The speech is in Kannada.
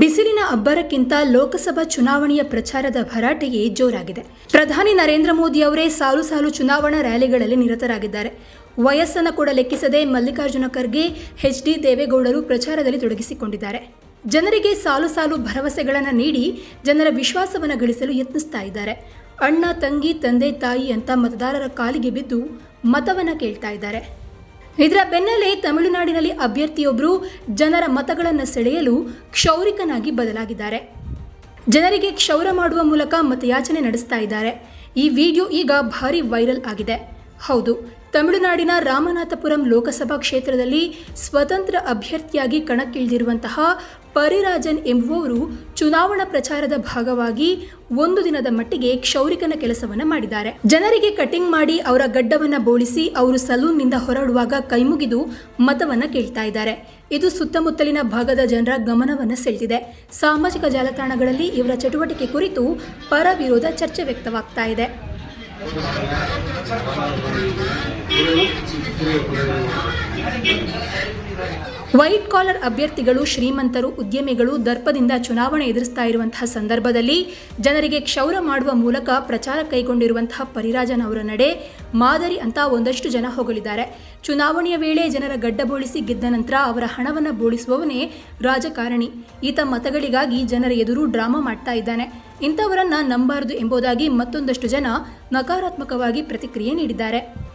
ಬಿಸಿಲಿನ ಅಬ್ಬರಕ್ಕಿಂತ ಲೋಕಸಭಾ ಚುನಾವಣೆಯ ಪ್ರಚಾರದ ಭರಾಟೆಯೇ ಜೋರಾಗಿದೆ. ಪ್ರಧಾನಿ ನರೇಂದ್ರ ಮೋದಿ ಅವರೇ ಸಾಲು ಸಾಲು ಚುನಾವಣಾ ರ್ಯಾಲಿಗಳಲ್ಲಿ ನಿರತರಾಗಿದ್ದಾರೆ. ವಯಸ್ಸನ್ನು ಕೂಡ ಲೆಕ್ಕಿಸದೆ ಮಲ್ಲಿಕಾರ್ಜುನ ಖರ್ಗೆ, ಎಚ್ ಡಿ ದೇವೇಗೌಡರು ಪ್ರಚಾರದಲ್ಲಿ ತೊಡಗಿಸಿಕೊಂಡಿದ್ದಾರೆ. ಜನರಿಗೆ ಸಾಲು ಸಾಲು ಭರವಸೆಗಳನ್ನು ನೀಡಿ ಜನರ ವಿಶ್ವಾಸವನ್ನು ಗಳಿಸಲು ಯತ್ನಿಸ್ತಾ ಇದ್ದಾರೆ. ಅಣ್ಣ, ತಂಗಿ, ತಂದೆ, ತಾಯಿ ಅಂತ ಮತದಾರರ ಕಾಲಿಗೆ ಬಿದ್ದು ಮತವನ್ನು ಕೇಳ್ತಾ ಇದ್ದಾರೆ. ಇದರ ಬೆನ್ನಲ್ಲೇ ತಮಿಳುನಾಡಿನಲ್ಲಿ ಅಭ್ಯರ್ಥಿಯೊಬ್ಬರು ಜನರ ಮತಗಳನ್ನು ಸೆಳೆಯಲು ಕ್ಷೌರಿಕನಾಗಿ ಬದಲಾಗಿದ್ದಾರೆ. ಜನರಿಗೆ ಕ್ಷೌರ ಮಾಡುವ ಮೂಲಕ ಮತಯಾಚನೆ ನಡೆಸ್ತಾ ಇದ್ದಾರೆ. ಈ ವಿಡಿಯೋ ಈಗ ಭಾರಿ ವೈರಲ್ ಆಗಿದೆ. ಹೌದು ತಮಿಳುನಾಡಿನ ರಾಮನಾಥಪುರಂ ಲೋಕಸಭಾ ಕ್ಷೇತ್ರದಲ್ಲಿ ಸ್ವತಂತ್ರ ಅಭ್ಯರ್ಥಿಯಾಗಿ ಕಣಕ್ಕಿಳಿದಿರುವಂತಹ ಪರಿರಾಜನ್ ಎಂಬುವವರು ಚುನಾವಣಾ ಪ್ರಚಾರದ ಭಾಗವಾಗಿ ಒಂದು ದಿನದ ಮಟ್ಟಿಗೆ ಕ್ಷೌರಿಕನ ಕೆಲಸವನ್ನ ಮಾಡಿದ್ದಾರೆ. ಜನರಿಗೆ ಕಟಿಂಗ್ ಮಾಡಿ ಅವರ ಗಡ್ಡವನ್ನ ಬೋಳಿಸಿ ಅವರು ಸಲೂನ್ನಿಂದ ಹೊರಡುವಾಗ ಕೈಮುಗಿದು ಮತವನ್ನ ಕೇಳ್ತಾ ಇದ್ದಾರೆ. ಇದು ಸುತ್ತಮುತ್ತಲಿನ ಭಾಗದ ಜನರ ಗಮನವನ್ನು ಸೆಳೆದಿದೆ. ಸಾಮಾಜಿಕ ಜಾಲತಾಣಗಳಲ್ಲಿ ಇವರ ಚಟುವಟಿಕೆ ಕುರಿತು ಪರ ವಿರೋಧ ಚರ್ಚೆ ವ್ಯಕ್ತವಾಗ್ತಾ ಇದೆ. ವೈಟ್ ಕಾಲರ್ ಅಭ್ಯರ್ಥಿಗಳು, ಶ್ರೀಮಂತರು, ಉದ್ಯಮಿಗಳು ದರ್ಪದಿಂದ ಚುನಾವಣೆ ಎದುರಿಸ್ತಾ ಇರುವಂತಹ ಸಂದರ್ಭದಲ್ಲಿ ಜನರಿಗೆ ಕ್ಷೌರ ಮಾಡುವ ಮೂಲಕ ಪ್ರಚಾರ ಕೈಗೊಂಡಿರುವಂತಹ ಪರಿರಾಜನ್ ಅವರ ನಡೆ ಮಾದರಿ ಅಂತ ಒಂದಷ್ಟು ಜನ ಹೊಗಳಿದ್ದಾರೆ. ಚುನಾವಣೆಯ ವೇಳೆ ಜನರ ಗಡ್ಡ ಬೋಳಿಸಿ ಗೆದ್ದ ನಂತರ ಅವರ ಹಣವನ್ನು ಬೋಳಿಸುವವನೇ ರಾಜಕಾರಣಿ. ಈತ ಮತಗಳಿಗಾಗಿ ಜನರ ಎದುರು ಡ್ರಾಮಾ ಮಾಡ್ತಾ ಇದ್ದಾನೆ. ಇಂಥವರನ್ನ ನಂಬಾರದು ಎಂಬುದಾಗಿ ಮತ್ತೊಂದಷ್ಟು ಜನ ನಕಾರಾತ್ಮಕವಾಗಿ ಪ್ರತಿಕ್ರಿಯೆ ನೀಡಿದ್ದಾರೆ.